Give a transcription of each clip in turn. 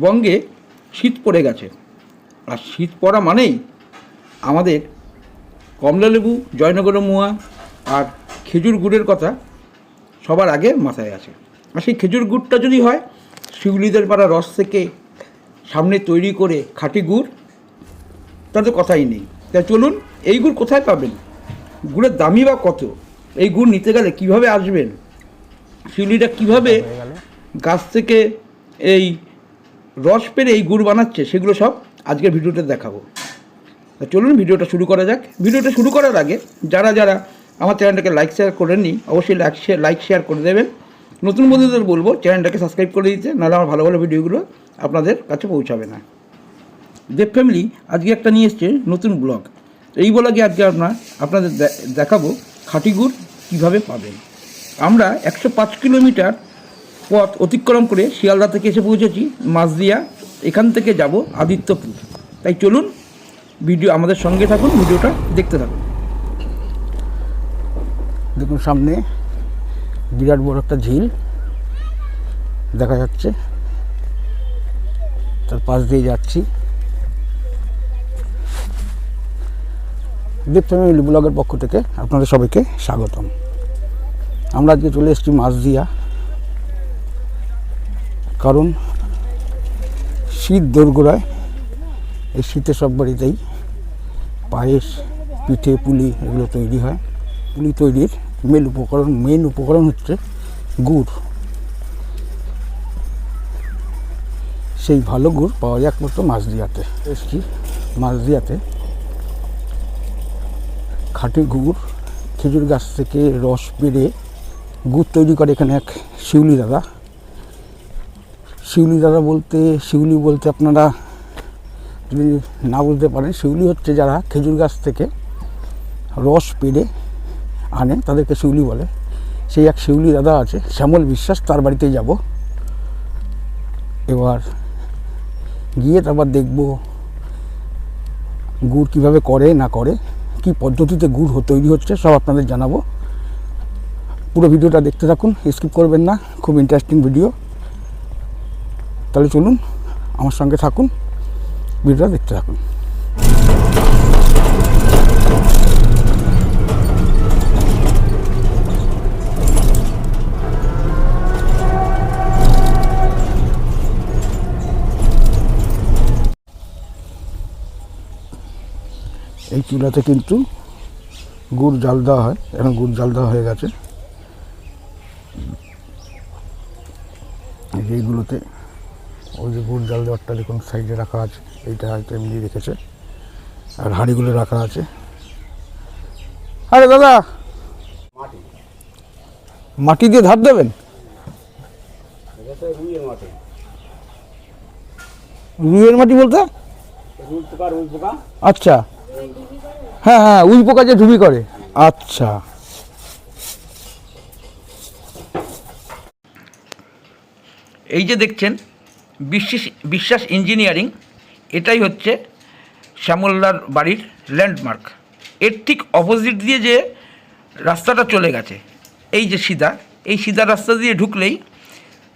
বঙ্গে শীত পড়ে গেছে। আর শীত পড়া মানেই আমাদের কমলালেবু জয়নগর মোয়া আর খেজুর গুড়ের কথা সবার আগে মাথায় আছে আর সেই খেজুর গুড়টা যদি হয় শিউলিদের পাড়া রস থেকে সামনে তৈরি করে খাঁটি গুড় তাতে কথাই নেই। তাই চলুন এই গুড় কোথায় পাবেন? গুড়ের দামই বা কত? এই গুড় নিতে গেলে কীভাবে আসবেন? শিউলিটা কীভাবে গাছ থেকে এই রস পেরে এই গুড় বানাচ্ছে, সেগুলো সব আজকের ভিডিওতে দেখাবো। তা চলুন ভিডিওটা শুরু করা যাক। ভিডিওটা শুরু করার আগে যারা যারা আমার চ্যানেলটাকে লাইক শেয়ার করেননি, অবশ্যই লাইক শেয়ার লাইক শেয়ার করে দেবেন। নতুন বন্ধুদের বলব, চ্যানেলটাকে সাবস্ক্রাইব করে দিতে, নাহলে আমার ভালো ভালো ভিডিওগুলো আপনাদের কাছে পৌঁছাবে না। দেব ফ্যামিলি আজকে একটা নিয়ে এসছে নতুন ব্লগ এই ব্লগে আজকে আপনার আপনাদের দেখাবো খাঁটি গুড় কীভাবে পাবেন। আমরা একশো পাঁচ কিলোমিটার পথ অতিক্রম করে শিয়ালদা থেকে এসে পৌঁছেছি মাঝদিয়া এখান থেকে যাব আদিত্যপুর। তাই চলুন ভিডিও আমাদের সঙ্গে থাকুন, ভিডিওটা দেখতে থাকুন। দেখুন সামনে বিরাট বড় একটা ঝিল দেখা যাচ্ছে। তার পাশ দিয়ে যাচ্ছি। দেব ফ্যামিলি ব্লগের পক্ষ থেকে আপনাদের সবাইকে স্বাগতম। আমরা আজকে চলে এসেছি মাঝদিয়া কারণ শীত দোরগোড়ায় এই শীতে সব বাড়িতেই পায়েস, পিঠে, পুলি এগুলো তৈরি হয়। পুলি তৈরির মেন উপকরণ মেন উপকরণ হচ্ছে গুড়। সেই ভালো গুড় পাওয়া যায় একমাত্র মাছদিয়াতে এসছি মাছদিয়াতে খাঁটি গুড়, খেজুর গাছ থেকে রস পেড়ে গুড় তৈরি করে এখানে এক শিউলি দাদা। শিউলি দাদা বলতে, শিউলি বলতে আপনারা যদি না বুঝতে পারেন, শিউলি হচ্ছে যারা খেজুর গাছ থেকে রস পেড়ে আনে, তাদেরকে শিউলি বলে। সেই এক শিউলি দাদা আছে, শ্যামল বিশ্বাস, তার বাড়িতেই যাব। এবার গিয়ে তারপর দেখব গুড় কীভাবে করে, না করে, কি পদ্ধতিতে গুড় তৈরি হচ্ছে, সব আপনাদের জানাব। পুরো ভিডিওটা দেখতে থাকুন, স্কিপ করবেন না, খুব ইন্টারেস্টিং ভিডিও তাহলে চলুন আমার সঙ্গে থাকুন, ভিডিওটা দেখতে থাকুন। এই চুলাতে কিন্তু গুড় জাল দেওয়া হয়, এখন গুড় জাল দেওয়া হয়ে গেছে। এইগুলোতে ওই যে গুড় জাল দেওয়ারটা দেখুন, সাইডে রাখা আছে, এইটা হয়তো এমনি রেখেছে। আর হাঁড়িগুলো রাখা আছে। আরে দাদা! মাটি দিয়ে ধাপ দেবেন? রুইয়ের মাটি বলতে? আচ্ছা। হ্যাঁ হ্যাঁ উই পোকা যে ঢুবি করে। আচ্ছা। এই যে দেখছেন বিশ্বাস বিশ্বাস ইঞ্জিনিয়ারিং, এটাই হচ্ছে শ্যামলদার বাড়ির ল্যান্ডমার্ক। এর ঠিক অপোজিট দিয়ে যে রাস্তাটা চলে গেছে, এই যে সিধা, এই সিধা রাস্তা দিয়ে ঢুকলেই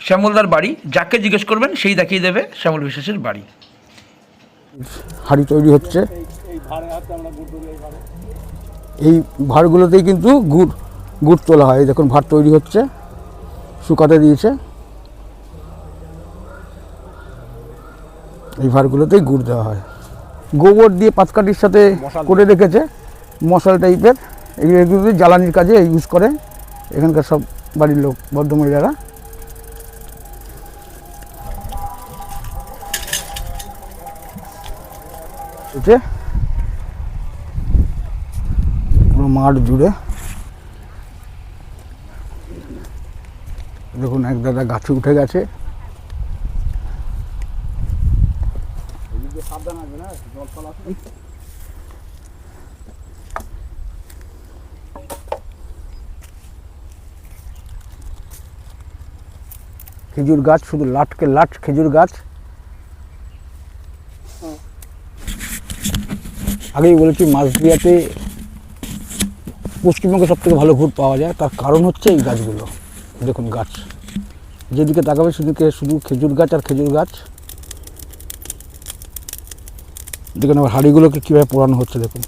শ্যামলদার বাড়ি, যাকে জিজ্ঞেস করবেন সেই দেখিয়ে দেবে শ্যামল বিশ্বাসের বাড়ি। হাঁড়ি তৈরি হচ্ছে। এই ভাঁড়গুলোতেই কিন্তু গুড় গুড় তোলা হয়। দেখুন ভাত তৈরি হচ্ছে। শুকাতে দিয়েছে। এই ভাঁড়গুলোতেই গুড় দেওয়া হয়। গোবর দিয়ে পাতকাঠির সাথে করে রেখেছে মশাল টাইপের। এগুলো জ্বালানির কাজে ইউজ করে। এখানকার সব বাড়ির লোক বদ্ধমহিলারা। পুরো মাঠ জুড়ে। দেখুন এক দাদা গাছে উঠে গেছে। খেজুর গাছ, শুধু লাটকে লাট খেজুর গাছ। আগেই বলেছি, মাছদিয়াতে পশ্চিমবঙ্গে সব থেকে ভালো গুড় পাওয়া যায়। তার কারণ হচ্ছে এই গাছগুলো। দেখুন গাছ। যেদিকে তাকাবে সেদিকে শুধু খেজুর গাছ আর খেজুর গাছ। দেখুন আবার হাঁড়িগুলোকে কীভাবে পোড়ানো হচ্ছে দেখুন।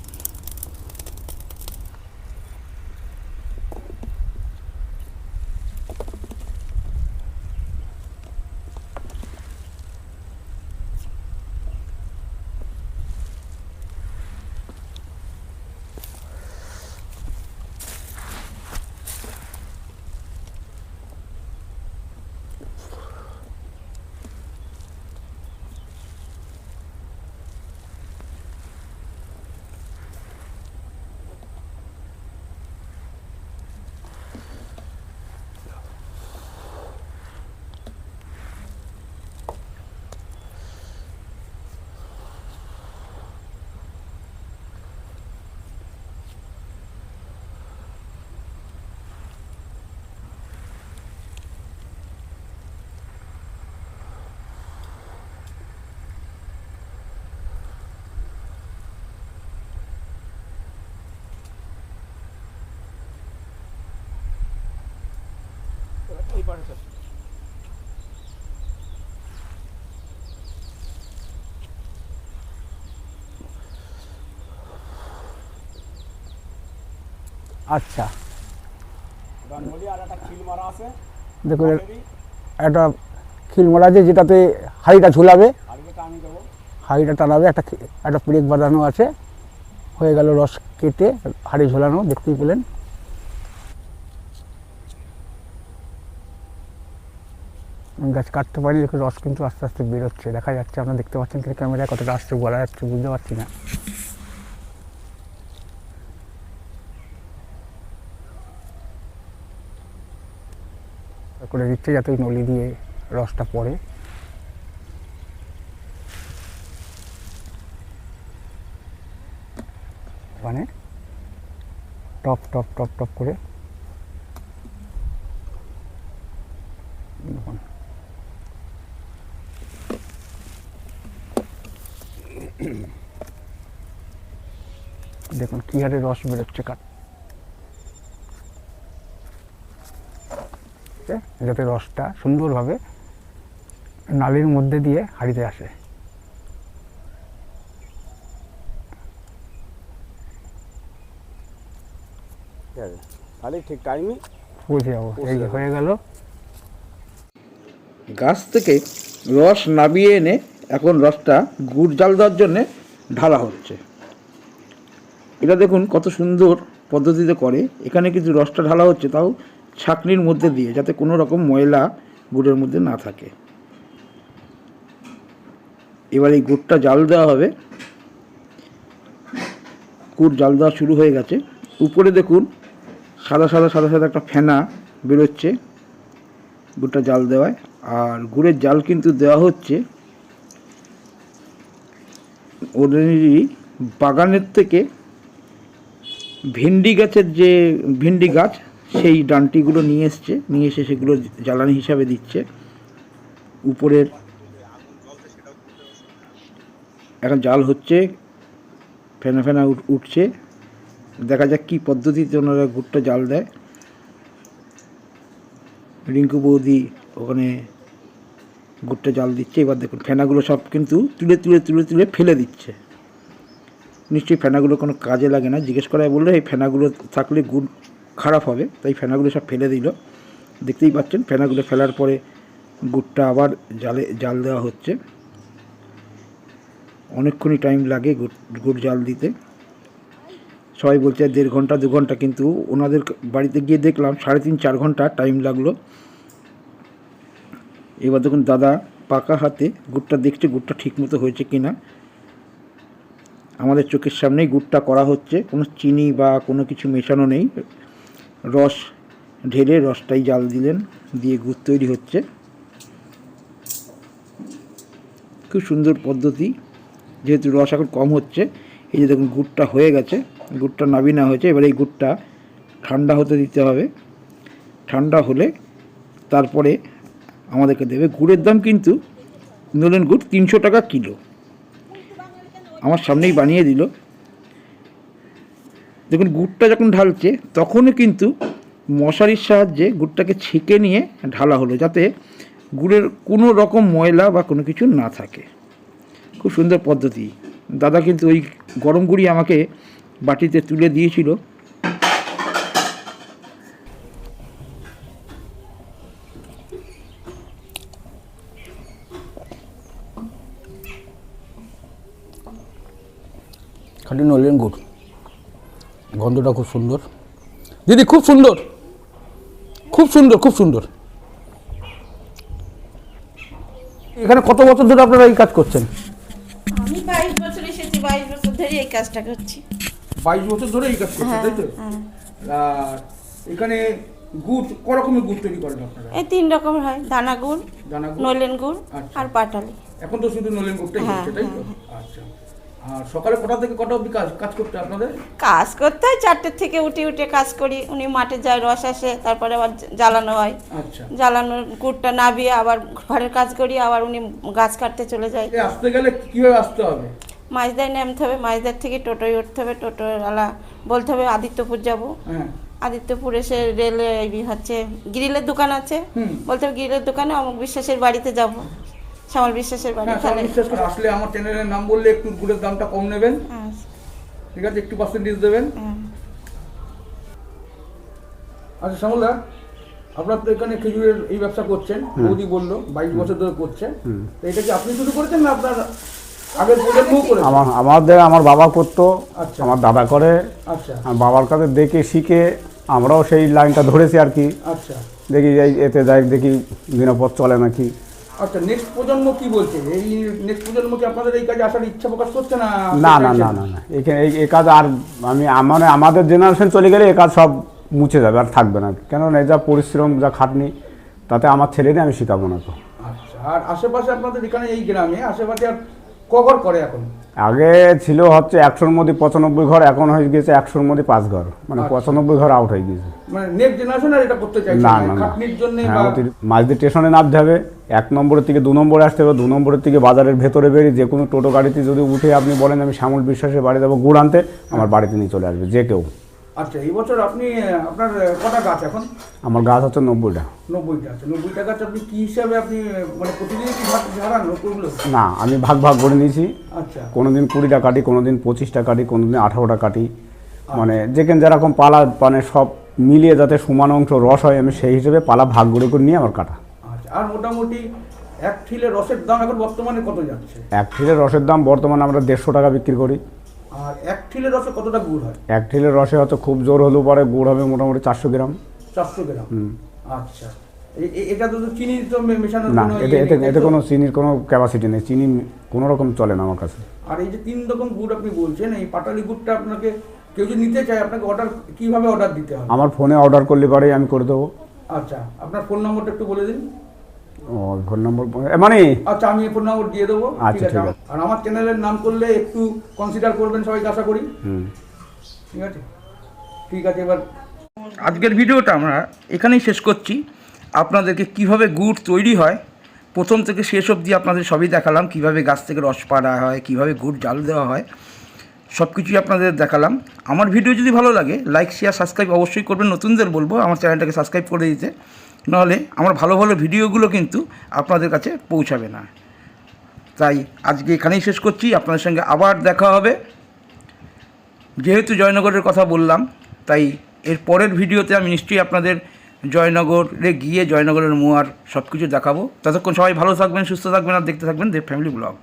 আচ্ছা। দেখুন একটা খিল মারা আছে যেটাতে হাঁড়িটা ঝুলাবে। হাঁড়িটা টানাবে একটা একটা ব্রেক বাঁধানো আছে। হয়ে গেল রস কেটে হাঁড়ি ঝোলানো দেখতেই পেলেন। গাছ কাটতে পারি দেখুন রস কিন্তু আস্তে আস্তে বেরোচ্ছে। দেখা যাচ্ছে, আপনারা দেখতে পাচ্ছেন কিন্তু ক্যামেরায় কতটা আসছে, বলা যাচ্ছে, বুঝতে পারছি না। করে দিচ্ছে যাতে ওই নলি দিয়ে রসটা পড়ে। মানে টপ টপ টপ টপ করে দেখুন কী হারে রস বেরোচ্ছে কাঠ। যাতে রসটা সুন্দরভাবে নালির মধ্যে দিয়ে হাঁড়িতে আসে। ঠিক আছে তাহলে ঠিক টাইমে পৌঁছে যাব। এই হয়ে গেল। গাছ থেকে রস নাবিয়ে এনে এখন রসটা গুড় জাল দেওয়ার জন্যে ঢালা হচ্ছে। এটা দেখুন কত সুন্দর পদ্ধতিতে করে। এখানে কিন্তু রসটা ঢালা হচ্ছে, তাও ছাকনির মধ্যে দিয়ে, যাতে কোনো রকম ময়লা গুড়ের মধ্যে না থাকে। এবার এই গুড়টা জাল দেওয়া হবে। গুড় জাল দেওয়া শুরু হয়ে গেছে। উপরে দেখুন সাদা সাদা সাদা সাদা একটা ফেনা বেরোচ্ছে গুড়টা জাল দেওয়ায়। আর গুড়ের জাল কিন্তু দেওয়া হচ্ছে অর্ডিনারি বাগানের থেকে ভেন্ডি গাছের যে ভেন্ডি গাছ, সেই ডান্টিগুলো নিয়ে এসছে, নিয়ে এসে সেগুলো জ্বালানি হিসাবে দিচ্ছে। উপরের এখন জাল হচ্ছে, ফেনা ফেনা উঠছে। দেখা যাক কী পদ্ধতিতে ওনারা গুড়টা জাল দেয়। রিঙ্কু বৌদি ওখানে গুড়টা জাল দিচ্ছে। এবার দেখুন, ফেনাগুলো সব কিন্তু তুলে তুলে তুলে তুলে ফেলে দিচ্ছে। নিশ্চয়ই ফেনাগুলো কোনো কাজে লাগে না। জিজ্ঞেস করায় বলল, এই ফেনাগুলো থাকলে গুড় খারাপ হবে। তাই ফেনাগুলো সব ফেলে দিল। দেখতেই পাচ্ছেন, ফেনাগুলো ফেলার পরে গুড়টা আবার জালে, জাল দেওয়া হচ্ছে। অনেকক্ষণই টাইম লাগে গুড় গুড় জাল দিতে। সবাই বলছে দেড় ঘণ্টা, দু ঘণ্টা। কিন্তু ওনাদের বাড়িতে গিয়ে দেখলাম, সাড়ে তিন, চার ঘণ্টা টাইম লাগল। এবার দেখুন, দাদা পাকা হাতে গুড়টা দেখছে, গুড়টা ঠিক মতো হয়েছে কি না আমাদের চোখের সামনেই গুড়টা করা হচ্ছে। কোনো চিনি বা কোনো কিছু মেশানো নেই। রস ঢেলে রসটাই জাল দিলেন, দিয়ে গুড় তৈরি হচ্ছে। খুব সুন্দর পদ্ধতি। যেহেতু রস এখন কম হচ্ছে, এই যে দেখুন গুড়টা হয়ে গেছে। গুড়টা নাবি না হয়েছে, এবার এই গুড়টা ঠান্ডা হতে দিতে হবে। ঠান্ডা হলে তারপরে আমাদেরকে দেবে। গুড়ের দাম কিন্তু, নলেন গুড় তিনশো টাকা কিলো। আমার সামনেই বানিয়ে দিল। দেখুন, গুড়টা যখন ঢালছে তখনও কিন্তু মশারির সাহায্যে গুড়টাকে ছেঁকে নিয়ে ঢালা হলো, যাতে গুড়ের কোনো রকম ময়লা বা কোনো কিছু না থাকে। খুব সুন্দর পদ্ধতি। দাদা কিন্তু ওই গরম গুড়ি আমাকে বাটিতে তুলে দিয়েছিল। খালি নলেন গুড়। গন্ধটা খুব সুন্দর। দিদি খুব সুন্দর। খুব সুন্দর খুব সুন্দর। এখানে কত বছর ধরে আপনারা এই কাজ করছেন? আমি বাইশ বছর এসেছি বাইশ বছর ধরে এই কাজটা করছি। বাইশ বছর ধরে এই কাজ করছেন হ্যাঁ তাই তো? হ্যাঁ। আর এখানে গুড় ক রকমের গুড় তৈরি করেন আপনারা? এই তিন রকমের হয় দানা গুড় দানা গুড় নলেন গুড় আচ্ছা। আর পাটালি। এখন তো শুধু নলেন গুড়টাই হ্যাঁ, হচ্ছে তাই তো? আচ্ছা। আর সকালে কটা থেকে কটা অবধি কাজ কাজ করতে আপনাদের? কাজ করতে হয় চারটের থেকে উঠে উঠে কাজ করি। উনি মাঠে যায় রস আসে তারপরে আবার জ্বালানো হয়। আচ্ছা। জ্বালানোর গুড়টা নাবিয়ে আবার ঘরের কাজ করি আবার উনি গাছ কাটতে চলে যায়। এ আসতে গেলে কীভাবে আসতে হবে? মাঝদায় নামতে হবে মাঝদার থেকে টোটোয় উঠতে হবে টোটোওয়ালা বলতে হবে আদিত্যপুর যাব। হ্যাঁ। আদিত্যপুর এসে রেলে হচ্ছে গ্রিলের দোকান আছে। বলতে হবে গ্রিলের দোকানে অমুক বিশ্বাসের বাড়িতে যাব। শ্যামল বিশ্বাসের বাড়ি হ্যাঁ সব বিশ্বাস করে আসলে আমার চ্যানেলের নাম বললে একটু গুড়ের দামটা কম নেবেন। হ্যাঁ, ঠিক আছে একটু পার্সেন্টেজ দেবেন। আচ্ছা শ্যামলদা আপনার তো এখানে খেজুরের এই ব্যবসা করছেন বৌদি বলল বাইশ বছর ধরে করছেন তো এটা কি আপনি শুরু করেছেন না আপনার আমার আমাদের আমার বাবা করতো আচ্ছা। আমার দাদা করে। আচ্ছা। আমার বাবার কাছে দেখে শিখে আমরাও সেই লাইনটা ধরেছি আর কি। আচ্ছা। দেখি এই এতে যাই দেখি দিনপথ চলে নাকি। আচ্ছা নেক্সট প্রজন্ম কি বলছে? এই নেক্সট প্রজন্ম কি আপনাদের এই কাজে আসার ইচ্ছা প্রকাশ করছে না না না না না না এখানে এই কাজ আর আমি মানে আমাদের জেনারেশন চলে গেলে এ কাজ সব মুছে যাবে আর থাকবে না। কেননা এই যা পরিশ্রম যা খাটনি তাতে আমার ছেলেদের আমি শেখাবো না তো। আচ্ছা আর আশেপাশে আপনাদের এখানে এই গ্রামে আশেপাশে আর কঘর করে এখন? আগে ছিল হচ্ছে একশোর মধ্যে পঁচানব্বই ঘর এখন হয়ে গেছে একশোর মধ্যে পাঁচ ঘর। মানে আচ্ছা। পঁচানব্বই ঘর আউট হয়ে গেছে। মানে নেক্সট জেনারেশন আর এটা করতে চাইছে না না জন্য হ্যাঁ স্টেশনে নামতে হবে। এক নম্বরের থেকে দু নম্বরে আসতে হবে দু নম্বরের থেকে বাজারের ভেতরে বেরিয়ে যে কোনো টোটো গাড়িতে যদি উঠে আপনি বলেন আমি শ্যামল বিশ্বাসের বাড়ি যাব গুড় আনতে আমার বাড়িতে নিয়ে চলে আসবে যে কেউ। আচ্ছা এই বছর আপনি আপনার কটা গাছ এখন? আমার গাছ হচ্ছে নব্বইটা। নব্বইটা আছে। নব্বইটা গাছ আপনি কি হিসাবে আপনি মানে প্রতিদিন কি ঝাড় ঝাড়ান ওগুলো? না আমি ভাগ ভাগ করে নিয়েছি। আচ্ছা। কোনো দিন কুড়িটা কাটি কোনো দিন পঁচিশটা কাটি কোনো দিন আঠারোটা কাটি। মানে যেখানে যেরকম পালা মানে সব মিলিয়ে যাতে সমান অংশ রস হয় আমি সেই হিসেবে পালা ভাগ করে করে নিয়ে আমার কাটা। আচ্ছা আর মোটামুটি এক ঠিলে রসের দাম এখন বর্তমানে কত যাচ্ছে? এক ঠিলের রসের দাম বর্তমানে আমরা দেড়শো টাকা বিক্রি করি। আর এক ঠিলে রসে কতটা গুড় হয়? এক ঠিলের রসে হয়তো খুব জোর হলেও পরে গুড় হবে মোটামুটি চারশো গ্রাম। চারশো গ্রাম? আচ্ছা। এটা তো তো চিনি তো মে- না এতে ইয়ে এতে এতে কোনো চিনির কোনো ক্যাপাসিটি নেই চিনি কোনো রকম চলে না আমার কাছে। আর এই যে তিন রকম গুড় আপনি বলছেন এই পাটালি গুড়টা আপনাকে কেউ যদি নিতে চায় আপনাকে অর্ডার কীভাবে অর্ডার দিতে হবে? আমার ফোনে অর্ডার করলে পরেই আমি করে দেবো। আচ্ছা আপনার ফোন নম্বরটা একটু বলে দিন। ও ফোন নম্বর মানে? আচ্ছা আমি ফোন নম্বর দিয়ে দেবো। আচ্ছা, ঠিক আছে। আর আমার চ্যানেলের নাম করলে একটু কনসিডার করবেন সবাইকে আশা করি। হুম। ঠিক আছে? ঠিক আছে এবার আজকের ভিডিওটা আমরা এখানেই শেষ করছি। আপনাদেরকে কীভাবে গুড় তৈরি হয় প্রথম থেকে শেষ অবধি আপনাদের সবই দেখালাম। কীভাবে গাছ থেকে রস পাড়া হয় কীভাবে গুড় জাল দেওয়া হয় সব কিছুই আপনাদের দেখালাম। আমার ভিডিও যদি ভালো লাগে লাইক শেয়ার সাবস্ক্রাইব অবশ্যই করবেন। নতুনদের বলব আমার চ্যানেলটাকে সাবস্ক্রাইব করে দিতে। নাহলে আমার ভালো ভালো ভিডিওগুলো কিন্তু আপনাদের কাছে পৌঁছাবে না। তাই আজকে এখানেই শেষ করছি, আপনাদের সঙ্গে আবার দেখা হবে। যেহেতু জয়নগরের কথা বললাম, তাই এর পরের ভিডিওতে আমি নিশ্চয়ই আপনাদের জয়নগরে গিয়ে জয়নগরের মোয়ার সব কিছু দেখাবো। ততক্ষণ সবাই ভালো থাকবেন, সুস্থ থাকবেন, আর দেখতে থাকবেন দেব ফ্যামিলি ব্লগ